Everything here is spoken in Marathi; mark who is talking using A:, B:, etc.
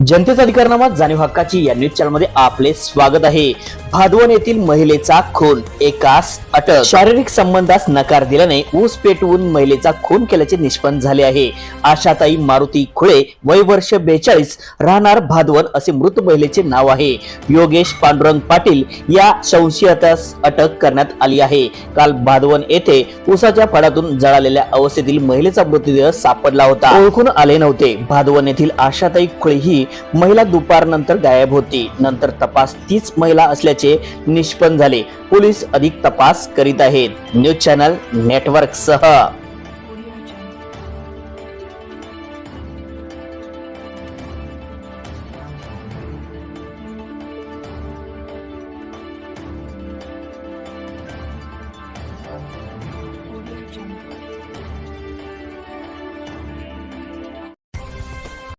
A: जनतेचा अधिकारनामा जाणीव हक्काची या न्यूज चॅनलमध्ये आपले स्वागत आहे. भादवण येथील महिलेचा खून एकास अटक. शारीरिक संबंधास नकार दिल्याने ऊस पेटवून महिलेचा खून केल्याचे निष्पन्न झाले आहे. आशाताई मारुती खुळे वय वर्ष बेचाळीस राहणार भादवण असे मृत महिलेचे नाव आहे. योगेश पांडुरंग पाटील या संशयातास अटक करण्यात आली आहे. काल भादवण येथे ऊसाच्या फडातून जळालेल्या अवस्थेतील महिलेचा मृतदेह सापडला होता. ओळखून आले नव्हते. भादवण येथील आशाताई खुळे ही महिला दुपारनंतर गायब होती. नंतर तपास तीच महिला असल्याचे निष्पन्न झाले. पोलीस अधिक तपास करीत आहेत. News channel network